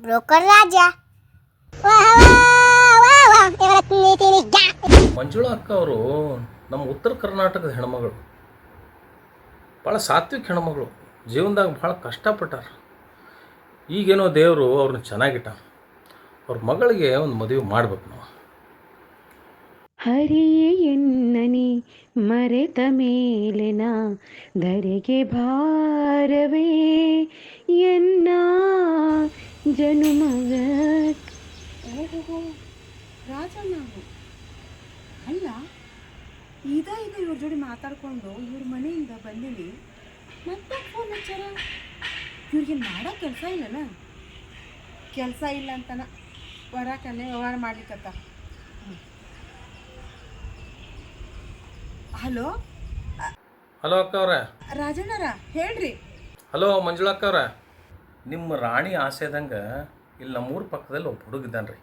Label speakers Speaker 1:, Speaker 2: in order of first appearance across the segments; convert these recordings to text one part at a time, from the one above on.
Speaker 1: Broker ರಾಜ.
Speaker 2: ಮಂಜುಳ ಅಕ್ಕ ಅವರು ನಮ್ಮ ಉತ್ತರ ಕರ್ನಾಟಕದ ಹೆಣ್ಮಗಳು. ಭಾಳ ಸಾತ್ವಿಕ ಹೆಣ್ಮಗಳು. ಜೀವನದಾಗ ಭಾಳ ಕಷ್ಟಪಟ್ಟಾರ. ಈಗೇನೋ ದೇವರು ಅವ್ರನ್ನ ಚೆನ್ನಾಗಿಟ್ಟ ಅವ್ರ ಮಗಳಿಗೆ ಒಂದು ಮದುವೆ ಮಾಡ್ಬೇಕು ನಾವು.
Speaker 3: ಹರಿ ಎನ್ನನಿ ಮರೆತ ಮೇಲೆನ ಧರೆಗೆ ಭಾರವೇ ಎನ್ನ ಜನುಮಗ
Speaker 4: ಓಹೋ ರಾಜಣ್ಣ ಅವ್ರು. ಅಲ್ಲ ಈಗ ಈಗ ಇವ್ರ ಜೋಡಿ ಮಾತಾಡ್ಕೊಂಡು ಇವ್ರ ಮನೆಯಿಂದ ಬಂದಿವಿ ಮತ್ತೆ ಫೋನ್ ಹಚ್ಚಾರ? ಇವ್ರಿಗೆ ಮಾಡೋ ಕೆಲಸ ಇಲ್ಲನ? ಕೆಲಸ ಇಲ್ಲ ಅಂತನ. ಹೊರಕಲ್ಲೇ ವ್ಯವಹಾರ ಮಾಡ್ಲಿಕ್ಕತ್ತ. ಹಲೋ?
Speaker 2: ಹಲೋ ಅಕ್ಕ ಅವ್ರ
Speaker 4: ರಾಜಣ್ಣರ ಹೇಳ್ರಿ.
Speaker 2: ಹಲೋ ಮಂಜುಳಾ ಅಕ್ಕ ಅವ್ರೆ ನಿಮ್ಮ ರಾಣಿ ಆಸೆದಂಗೆ ಇಲ್ಲಿ ನಮ್ಮೂರ ಪಕ್ಕದಲ್ಲಿ ಒಬ್ಬ ಹುಡುಗಿದ್ದಾನೆ ರೀ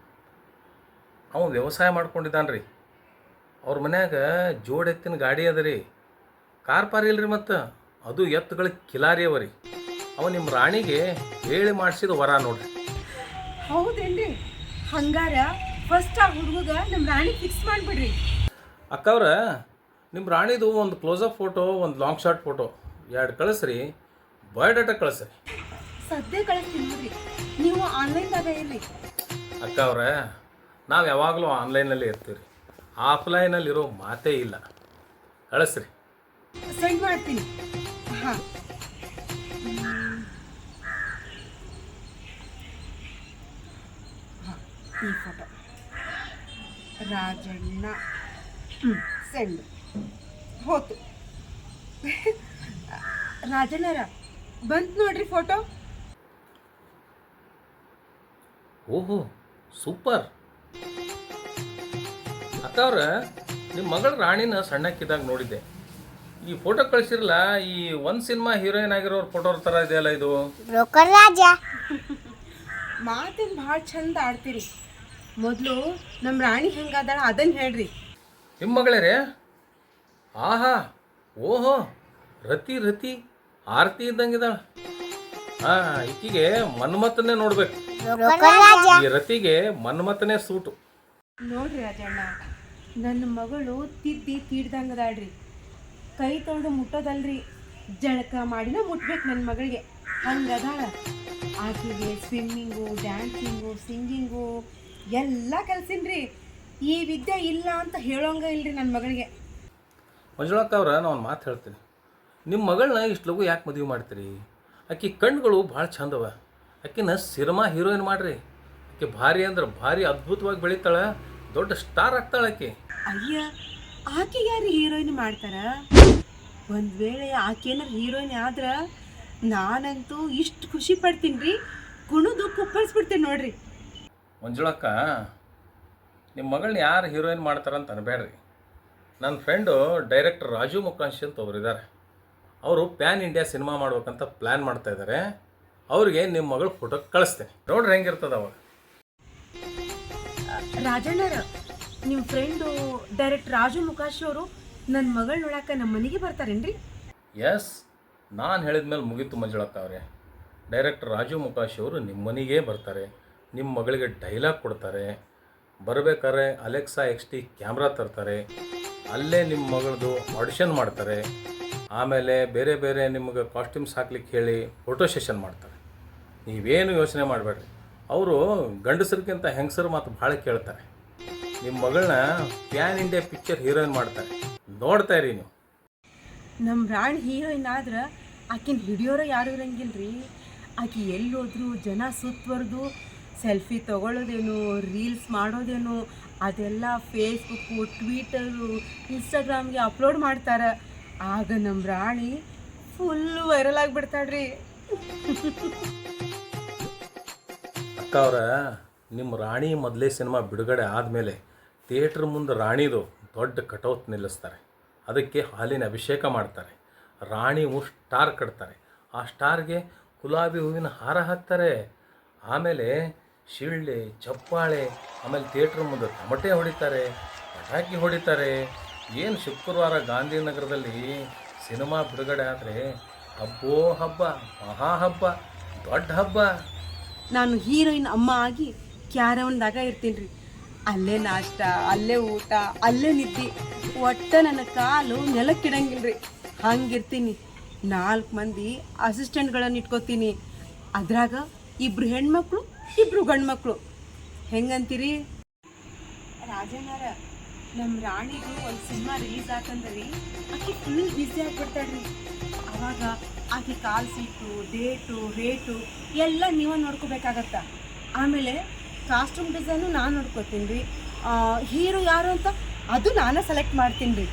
Speaker 2: ಅವನು ವ್ಯವಸಾಯ ಮಾಡ್ಕೊಂಡಿದ್ದಾನೆ ರೀ ಅವ್ರ ಮನ್ಯಾಗ ಜೋಡೆತ್ತಿನ ಗಾಡಿ ಅದ ರೀ. ಕಾರ್ ಪಾರ್ ಇಲ್ರಿ ಮತ್ತು. ಅದು ಎತ್ತುಗಳ ಕಿಲಾರಿ ಅವ ರೀ. ಅವ ನಿಮ್ಮ ರಾಣಿಗೆ ಹೇಳಿ ಮಾಡಿಸಿದ ವರ ನೋಡ್ರಿ.
Speaker 4: ಹೌದೇನ್ರಿ? ಹಂಗಾರ ಫಸ್ಟ್ ಆ ಹುಡುಗ ನಮ್ಮ ರಾಣಿ ಫಿಕ್ಸ್ ಮಾಡಿಬಿಡ್ರಿ.
Speaker 2: ಅಕ್ಕವ್ರ ನಿಮ್ಮ ರಾಣಿದು ಒಂದು ಕ್ಲೋಸಪ್ ಫೋಟೋ ಒಂದು ಲಾಂಗ್ ಶಾರ್ಟ್ ಫೋಟೋ ಎರಡು ಕಳಿಸ್ರಿ ಬಯೋಡಾಟಾ ಕಳಿಸ್ರಿ
Speaker 4: ಸದ್ಯ ಕಳಿಸ್ತೀನಿ ನೀವು ಆನ್ಲೈನ್ದಾಗ ಇರ್ರಿ.
Speaker 2: ಅಕ್ಕವ್ರ ನಾವು ಯಾವಾಗಲೂ ಆನ್ಲೈನಲ್ಲಿ ಇರ್ತೀವಿ ರೀ ಆಫ್ಲೈನಲ್ಲಿರೋ ಮಾತೇ ಇಲ್ಲ. ಕಳಿಸ್ರಿ
Speaker 4: ಸೆಂಡ್ ಮಾಡ್ತೀನಿ. ಹಾಂ. ಈ ಫೋಟೋ ರಾಜಣ್ಣ. ಸೆಂಡ್ ಹೋತು. ರಾಜಣ್ಣರ ಬಂತು ನೋಡ್ರಿ ಫೋಟೋ
Speaker 2: ಓಹೋ ಸೂಪರ್. ಅಕ್ಕವ್ರ ನಿಮ್ಮ ಮಗಳ ರಾಣಿನ ಸಣ್ಣಕ್ಕಿದ್ದಾಗ ನೋಡಿದ್ದೆ. ಈ ಫೋಟೋ ಕಳಿಸಿರಲ್ಲ ಈ ಒಂದು ಸಿನಿಮಾ ಹೀರೋಯಿನ್ ಆಗಿರೋರ್ ಫೋಟೋ ಥರ ಇದೆಯಲ್ಲ ಇದು?
Speaker 1: ಬ್ರೋಕರ್ ರಾಜ
Speaker 4: ಮಾತಿನ ಭಾಳ ಚಂದ ಆಡ್ತೀರಿ. ಮೊದಲು ನಮ್ಮ ರಾಣಿ ಹೆಂಗಾದಾಳ ಅದನ್ನ ಹೇಳ್ರಿ.
Speaker 2: ನಿಮ್ಮ ಮಗಳೇ ರೇ ಆಹಾ ಓಹೋ ರತಿ ರತಿ ಆರತಿ ಇದ್ದಂಗಿದಾಳ ಹಾ ಈಕಿಗೆ ಮನ್ಮತ್ತನ್ನೇ ನೋಡ್ಬೇಕು. ಈ ರತಿಗೆ ಮನ್ಮತನೆ ಸೂಟು.
Speaker 4: ನೋಡ್ರಿ ರಾಜಣ್ಣ ನನ್ನ ಮಗಳು ತಿದ್ದಿ ತೀಡ್ದಂಗದಾಳ್ರಿ ಕೈ ತೊಳೆದು ಮುಟ್ಟೋದಲ್ರಿ. ಜಳಕ ಮಾಡಿನ ಮುಟ್ಬೇಕು ನನ್ನ ಮಗಳಿಗೆ. ಹಂಗದಾಳ ಆಕೆಗೆ ಸ್ವಿಮ್ಮಿಂಗು ಡ್ಯಾನ್ಸಿಂಗು ಸಿಂಗಿಂಗು ಎಲ್ಲ ಕಲ್ಸಿನ್ರಿ. ಈ ವಿದ್ಯೆ ಇಲ್ಲ ಅಂತ ಹೇಳೋಂಗ ಇಲ್ರಿ ನನ್ನ ಮಗಳಿಗೆ.
Speaker 2: ಮಂಜುಳಕ್ಕ ಅವ್ರ ನಾನು ಒಂದು ಮಾತು ಹೇಳ್ತೀನಿ. ನಿಮ್ಮ ಮಗಳನ್ನ ಇಷ್ಟು ಲಘು ಯಾಕೆ ಮದುವೆ ಮಾಡ್ತೀರಿ? ಆಕೆ ಕಣ್ಗಳು ಭಾಳ ಚಂದವ ಆಕಿನ ಸಿನಿಮಾ ಹೀರೋಯಿನ್ ಮಾಡ್ರಿ? ಆಕೆ ಭಾರಿ ಅಂದ್ರೆ ಭಾರಿ ಅದ್ಭುತವಾಗಿ ಬೆಳಿತಾಳೆ ದೊಡ್ಡ ಸ್ಟಾರ್ ಆಗ್ತಾಳೆ ಆಕೆ.
Speaker 4: ಅಯ್ಯ ಆಕೆ ಯಾರು ಹೀರೋಯಿನ್ ಮಾಡ್ತಾರ? ಒಂದ್ ವೇಳೆ ಆಕೆನಾರು ಹೀರೋಯಿನ್ ಆದ್ರ ನಾನಂತೂ ಇಷ್ಟು ಖುಷಿ ಪಡ್ತೀನಿ ರೀ ಕುಣಿದು ಕುಪ್ಪಳಿಸ್ಬಿಡ್ತೀನಿ ನೋಡ್ರಿ.
Speaker 2: ಮಂಜುಳಕ್ಕ ನಿಮ್ಮ ಮಗಳನ್ನ ಯಾರು ಹೀರೋಯಿನ್ ಮಾಡ್ತಾರಂತ ಅನ್ಬೇಡ್ರಿ ನನ್ನ ಫ್ರೆಂಡು ಡೈರೆಕ್ಟರ್ ರಾಜು ಮುಖಾಂಶಿ ಅಂತ ಒಬ್ರು ಇದ್ದಾರೆ ಅವರು ಪ್ಯಾನ್ ಇಂಡಿಯಾ ಸಿನಿಮಾ ಮಾಡ್ಬೇಕಂತ ಪ್ಲ್ಯಾನ್ ಮಾಡ್ತಾ ಇದ್ದಾರೆ ಅವ್ರಿಗೆ ನಿಮ್ಮ ಮಗಳ ಫೋಟೋ ಕಳಿಸ್ತೇನೆ. ನೋಡ್ರಿ ಹೆಂಗಿರ್ತದ ಅವಾಗ.
Speaker 4: ರಾಜಣ್ಣರ ನಿಮ್ಮ ಫ್ರೆಂಡು ಡೈರೆಕ್ಟ್ ರಾಜು ಮುಖಾಶಿ ಅವರು ನನ್ನ ಮಗಳ ನೋಡಾಕ ನಮ್ಮ ಮನೆಗೆ ಬರ್ತಾರೇನ್ರಿ?
Speaker 2: ಎಸ್ ನಾನು ಹೇಳಿದ ಮೇಲೆ ಮುಗೀತು ಮಂಜುಳಕ್ಕ ಅವರೇ. ಡೈರೆಕ್ಟ್ ರಾಜು ಮುಖಾಶಿ ಅವರು ನಿಮ್ಮ ಮನೆಗೆ ಬರ್ತಾರೆ ನಿಮ್ಮ ಮಗಳಿಗೆ ಡೈಲಾಗ್ ಕೊಡ್ತಾರೆ ಬರಬೇಕಾದ್ರೆ ಅಲೆಕ್ಸಾ ಎಕ್ಸ್ ಟಿ ಕ್ಯಾಮ್ರಾ ತರ್ತಾರೆ ಅಲ್ಲೇ ನಿಮ್ಮ ಮಗಳದು ಆಡಿಷನ್ ಮಾಡ್ತಾರೆ ಆಮೇಲೆ ಬೇರೆ ಬೇರೆ ನಿಮಗೆ ಕಾಸ್ಟ್ಯೂಮ್ಸ್ ಹಾಕ್ಲಿಕ್ಕೆ ಹೇಳಿ ಫೋಟೋ ಸೆಷನ್ ಮಾಡ್ತಾರೆ. ನೀವೇನು ಯೋಚನೆ ಮಾಡಬೇಡ್ರಿ. ಅವರು ಗಂಡಸರಿಗಿಂತ ಹೆಂಗಸರು ಮಾತು ಭಾಳ ಕೇಳ್ತಾರೆ. ನಿಮ್ಮ ಮಗಳನ್ನ ಪ್ಯಾನ್ ಇಂಡಿಯಾ ಪಿಕ್ಚರ್ ಹೀರೋಯಿನ್ ಮಾಡ್ತಾರೆ. ನೋಡ್ತಾ ಇರಿ ನೀವು.
Speaker 4: ನಮ್ಮ ರಾಣಿ ಹೀರೋಯಿನ್ ಆದ್ರೆ ಆಕಿನ ಹಿಡಿಯೋರ ಯಾರು ಇರಂಗಿಲ್ರಿ. ಆಕೆ ಎಲ್ಲಿ ಹೋದ್ರು ಜನ ಸುತ್ತವರೆದು, ಸೆಲ್ಫಿ ತಗೊಳ್ಳೋದೇನು, ರೀಲ್ಸ್ ಮಾಡೋದೇನು, ಅದೆಲ್ಲ ಫೇಸ್ಬುಕ್ಕು, ಟ್ವೀಟರು, ಇನ್ಸ್ಟಾಗ್ರಾಮ್ಗೆ ಅಪ್ಲೋಡ್ ಮಾಡ್ತಾರೆ. ಆಗ ನಮ್ಮ ರಾಣಿ ಫುಲ್ ವೈರಲ್ ಆಗಿಬಿಡ್ತಾಳ್ರಿ.
Speaker 2: ಅಕ್ಕ ಅವ್ರ ನಿಮ್ಮ ರಾಣಿ ಮೊದಲೇ ಸಿನಿಮಾ ಬಿಡುಗಡೆ ಆದಮೇಲೆ ಥಿಯೇಟ್ರ್ ಮುಂದೆ ರಾಣಿದು ದೊಡ್ಡ ಕಟೌತ್ ನಿಲ್ಲಿಸ್ತಾರೆ. ಅದಕ್ಕೆ ಹಾಲಿನ ಅಭಿಷೇಕ ಮಾಡ್ತಾರೆ. ರಾಣಿ ಸ್ಟಾರ್ ಕಟ್ತಾರೆ. ಆ ಸ್ಟಾರ್ಗೆ ಗುಲಾಬಿ ಹೂವಿನ ಹಾರ ಹಾಕ್ತಾರೆ. ಆಮೇಲೆ ಶಿಳ್ಳೆ, ಚಪ್ಪಾಳೆ, ಆಮೇಲೆ ಥಿಯೇಟ್ರ್ ಮುಂದೆ ತಮಟೆ ಹೊಡಿತಾರೆ, ಪಟಾಕಿ ಹೊಡಿತಾರೆ. ಏನು ಶುಕ್ರವಾರ ಗಾಂಧಿನಗರದಲ್ಲಿ ಸಿನಿಮಾ ಬಿಡುಗಡೆ ಆದರೆ ಹಬ್ಬೋ ಹಬ್ಬ, ಮಹಾ ಹಬ್ಬ, ದೊಡ್ಡ ಹಬ್ಬ.
Speaker 4: ನಾನು ಹೀರೋಯಿನ್ ಅಮ್ಮ ಆಗಿ ಕ್ಯಾರವನ್ದಾಗ ಇರ್ತೀನಿ ರೀ ಅಲ್ಲೇ ನಾಷ್ಟ, ಅಲ್ಲೇ ಊಟ, ಅಲ್ಲೇ ನಿದ್ದೆ. ಒಟ್ಟು ನನ್ನ ಕಾಲು ನೆಲಕ್ಕಿಡಂಗಿಲ್ಲ ರೀ ಹಂಗಿರ್ತೀನಿ. ನಾಲ್ಕು ಮಂದಿ ಅಸಿಸ್ಟೆಂಟ್ಗಳನ್ನು ಇಟ್ಕೋತೀನಿ. ಅದ್ರಾಗ ಇಬ್ರು ಹೆಣ್ಮಕ್ಳು, ಇಬ್ರು ಗಂಡ್ಮಕ್ಳು. ಹೆಂಗಂತೀರಿ? ರಾಜೇನಾರ ನಮ್ಮ ರಾಣಿಗೂ ಒಂದು ಸಿನಿಮಾ ರಿಲೀಸ್ ಆತಂದ್ರಿ. ಆಕೆ ಫುಲ್ ಬ್ಯುಸಿ ಆಗ್ಬಿಡ್ತಾಳ್ರಿ ಅವಾಗ ಆಕೆ ಕಾಲ್ ಸೀಟು, ಡೇಟು, ರೇಟು ಎಲ್ಲ ನೀವೇ ನೋಡ್ಕೋಬೇಕಾಗತ್ತ. ಆಮೇಲೆ ಕಾಸ್ಟ್ಯೂಮ್ ಡಿಸೈನು ನಾನು ನೋಡ್ಕೋತೀನಿ ರೀ. ಹೀರೋ ಯಾರು ಅಂತ ಅದು ನಾನೇ ಸೆಲೆಕ್ಟ್ ಮಾಡ್ತೀನಿ ರೀ.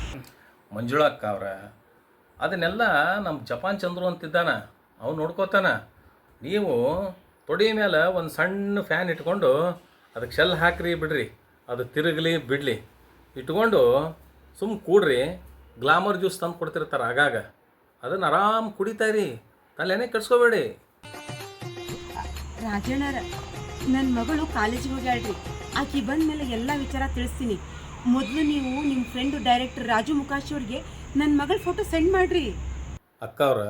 Speaker 2: ಮಂಜುಳಕ್ಕ ಅವ್ರ, ಅದನ್ನೆಲ್ಲ ನಮ್ಮ ಜಪಾನ್ ಚಂದ್ರು ಅಂತಿದ್ದಾನ, ಅವ್ನು ನೋಡ್ಕೋತಾನ. ನೀವು ತೊಡಿ ಮೇಲೆ ಒಂದು ಸಣ್ಣ ಫ್ಯಾನ್ ಇಟ್ಕೊಂಡು ಅದಕ್ಕೆ ಶೆಲ್ ಹಾಕ್ರಿ ಬಿಡ್ರಿ, ಅದು ತಿರುಗಲಿ ಬಿಡಲಿ. ಇಟ್ಕೊಂಡು ಸುಮ್ಮ ಕೂಡ್ರಿ ಗ್ಲಾಮರ್ ಜ್ಯೂಸ್ ತಂದು ಕೊಡ್ತಿರ್ತಾರೆ ಆಗಾಗ. ಅದನ್ನು ಆರಾಮ್ ಕುಡಿತಾರಿ ತಲೆನೇ ಕೆಡ್ಸ್ಕೋಬೇಡಿ.
Speaker 4: ರಾಜಣ್ಣರ ನನ್ನ ಮಗಳು ಕಾಲೇಜಿಗೆ ಹೋಗ್ಯಾಳ್ರಿ. ಆಕಿ ಬಂದ ಮೇಲೆ ಎಲ್ಲ ವಿಚಾರ ತಿಳಿಸ್ತೀನಿ. ಮೊದಲು ನೀವು ನಿಮ್ಮ ಫ್ರೆಂಡು ಡೈರೆಕ್ಟರ್ ರಾಜು ಮುಖಾಶಿ ಅವ್ರಿಗೆ ನನ್ನ ಮಗಳ ಫೋಟೋ ಸೆಂಡ್ ಮಾಡಿರಿ.
Speaker 2: ಅಕ್ಕವ್ರ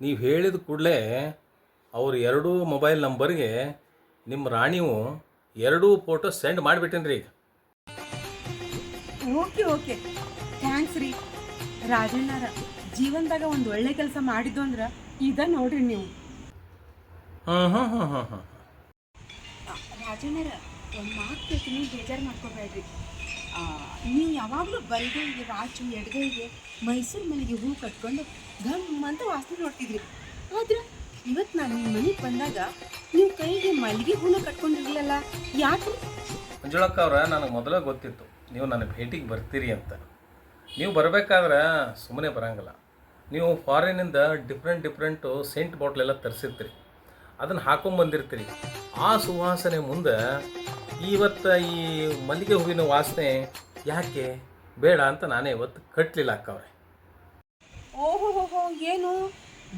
Speaker 2: ನೀವು ಹೇಳಿದ ಕೂಡಲೇ ಅವ್ರ ಎರಡೂ ಮೊಬೈಲ್ ನಂಬರ್ಗೆ ನಿಮ್ಮ ರಾಣಿವು ಎರಡೂ ಫೋಟೋ ಸೆಂಡ್ ಮಾಡಿಬಿಟ್ಟೇನಿ ರೀ
Speaker 4: ಓಕೆ ಓಕೆ. ಥ್ಯಾಂಕ್ಸ್ ರೀ. ರಾಜಣ್ಣರ ಜೀವನದಾಗ ಒಂದು ಒಳ್ಳೆ ಕೆಲಸ ಮಾಡಿದ್ದು ಅಂದ್ರೆ ಇದ ನೋಡ್ರಿ ನೀವು. ರಾಜಣ್ಣರ ಒಂದು ಮಾತು ಕೇಳ್ತೀನಿ ಬೇಜಾರು ಮಾಡ್ಕೋಬೇಡ್ರಿ. ನೀವು ಯಾವಾಗಲೂ ಬಲಗೈಗೆ ರಾಜು ಎಡಗೈಗೆ ಮೈಸೂರು ಮನೆಗೆ ಹೂ ಕಟ್ಕೊಂಡು ಘಮ್ ಅಂತ ವಾಸನೆ ನೋಡ್ತಿದ್ರಿ. ಆದ್ರೆ ಇವತ್ತು ನಾನು ನಿಮ್ಮ ಮನೆಗೆ ಬಂದಾಗ ನೀವು ಕೈಗೆ ಮಲ್ಲಿಗೆ ಹೂನ ಕಟ್ಕೊಂಡಿರ್ಲಿಲ್ಲ ಯಾಕೆ
Speaker 2: ಮಂಜುಳಕ್ಕ ಅವ್ರ ನನಗೆ ಮೊದಲೇ ಗೊತ್ತಿತ್ತು. ನೀವು ನನ್ನ ಭೇಟಿಗೆ ಬರ್ತೀರಿ ಅಂತ. ನೀವು ಬರಬೇಕಾದ್ರೆ ಸುಮ್ಮನೆ ಬರಂಗಿಲ್ಲ. ನೀವು ಫಾರಿನಿಂದ ಡಿಫ್ರೆಂಟ್ ಡಿಫ್ರೆಂಟು ಸೆಂಟ್ ಬಾಟ್ಲೆಲ್ಲ ತರಿಸಿರ್ತೀರಿ. ಅದನ್ನು ಹಾಕೊಂಬಂದಿರ್ತೀರಿ ಆ ಸುವಾಸನೆ ಮುಂದೆ ಇವತ್ತು ಈ ಮಲ್ಲಿಗೆ ಹೂವಿನ ವಾಸನೆ ಯಾಕೆ ಬೇಡ ಅಂತ ನಾನೇ ಇವತ್ತು ಕಟ್ಟಲಿಲ್ಲ ಅಕ್ಕವ್ರೆ.
Speaker 4: ಓಹೋ ಏನು?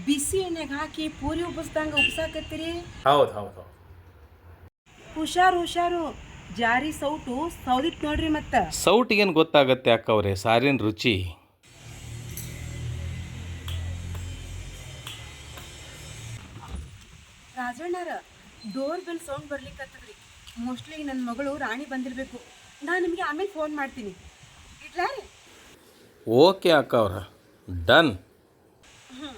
Speaker 4: ಬಿಸಿ ಎಣ್ಣೆಗೆ ಹಾಕಿ ಪೂರಿ ಉಬ್ಬಿಸ್ದಂಗೆ ಉಬ್ಸಾಕತ್ತೀರಿ?
Speaker 2: ಹೌದು ಹೌದು ಹೌದು.
Speaker 4: ಹುಷಾರು ಹುಷಾರು. ಜಾರಿ ಸೌಟು ಸೌದಿತ್ ನೋಡ್ರಿ ಮತ್ತೆ.
Speaker 2: ಸೌಟಿಗೇನು ಗೊತ್ತಾಗತ್ತೆ ಅಕ್ಕವ್ರೆ ಸಾರಿನ ರುಚಿ.
Speaker 4: ರಾಜಣ್ಣರ ಡೋರ್ ಬೆಲ್ ಸೌಂಡ್ ಬರ್ಲಿಕ್ಕತ್ತದ್ರಿ ಮೋಸ್ಟ್ಲಿ ನನ್ನ ಮಗಳು ರಾಣಿ ಬಂದಿರಬೇಕು. ನಾನು ನಿಮಗೆ ಆಮೇಲೆ ಫೋನ್ ಮಾಡ್ತೀನಿ. ಇಡ್ಲಾ ರೀ?
Speaker 2: ಓಕೆ ಅಕ್ಕವ್ರ ಡನ್.
Speaker 4: ಹ್ಞೂ